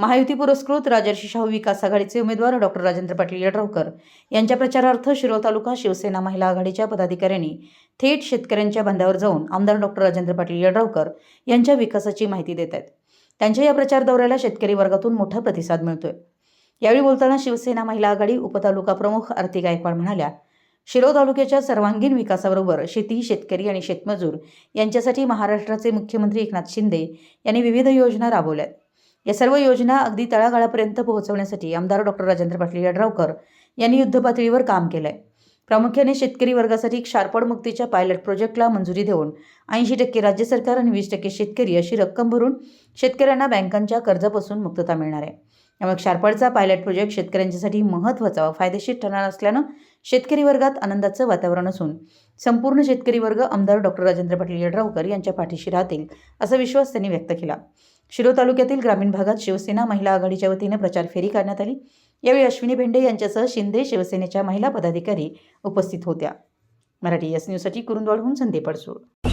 महायुती पुरस्कृत राजर्षी शाहू विकास आघाडीचे उमेदवार डॉक्टर राजेंद्र पाटील यड्रावकर. यांच्या प्रचारार्थ शिरोळ तालुका शिवसेना महिला आघाडीच्या पदाधिकाऱ्यांनी थेट शेतकऱ्यांच्या बांधावर जाऊन आमदार डॉक्टर राजेंद्र पाटील यड्रावकर यांच्या विकासाची माहिती देत आहेत. त्यांच्या या प्रचार दौऱ्याला शेतकरी वर्गातून मोठा प्रतिसाद मिळतोय. यावेळी बोलताना शिवसेना महिला आघाडी उपतालुका प्रमुख आरती गायकवाड म्हणाल्या शिरोळ तालुक्याच्या सर्वांगीण विकासाबरोबर शेती शेतकरी आणि शेतमजूर यांच्यासाठी महाराष्ट्राचे मुख्यमंत्री एकनाथ शिंदे यांनी विविध योजना राबवल्यात. या सर्व योजना अगदी तळागाळापर्यंत पोहोचवण्यासाठी आमदार डॉक्टर राजेंद्र पाटील यड्रावकर यांनी युद्धपातळीवर काम केलं आहे प्रामुख्याने शेतकरी वर्गासाठी क्षारपड मुक्तीच्या पायलट प्रोजेक्टला मंजुरी देऊन ऐंशी टक्के राज्य सरकार आणि वीस टक्के शेतकरी अशी रक्कम भरून शेतकऱ्यांना बँकांच्या कर्जापासून मुक्तता मिळणार आहे. त्यामुळे क्षारपडचा पायलट प्रोजेक्ट शेतकऱ्यांच्यासाठी महत्त्वाचा व फायदेशीर ठरणार असल्यानं शेतकरी वर्गात आनंदाचं वातावरण असून संपूर्ण शेतकरी वर्ग आमदार डॉक्टर राजेंद्र पाटील यड्रावकर यांच्या पाठीशी राहतील असा विश्वास त्यांनी व्यक्त केला. शिरो तालुक्यातील ग्रामीण भागात शिवसेना महिला आघाडीच्या वतीने प्रचार फेरी करण्यात आली. यावेळी अश्विनी भेंडे यांच्यासह शिंदे शिवसेनेच्या महिला पदाधिकारी उपस्थित होत्या. मराठी एस न्यूजसाठी कुरुंदवाडहून संदीप अडसूळ.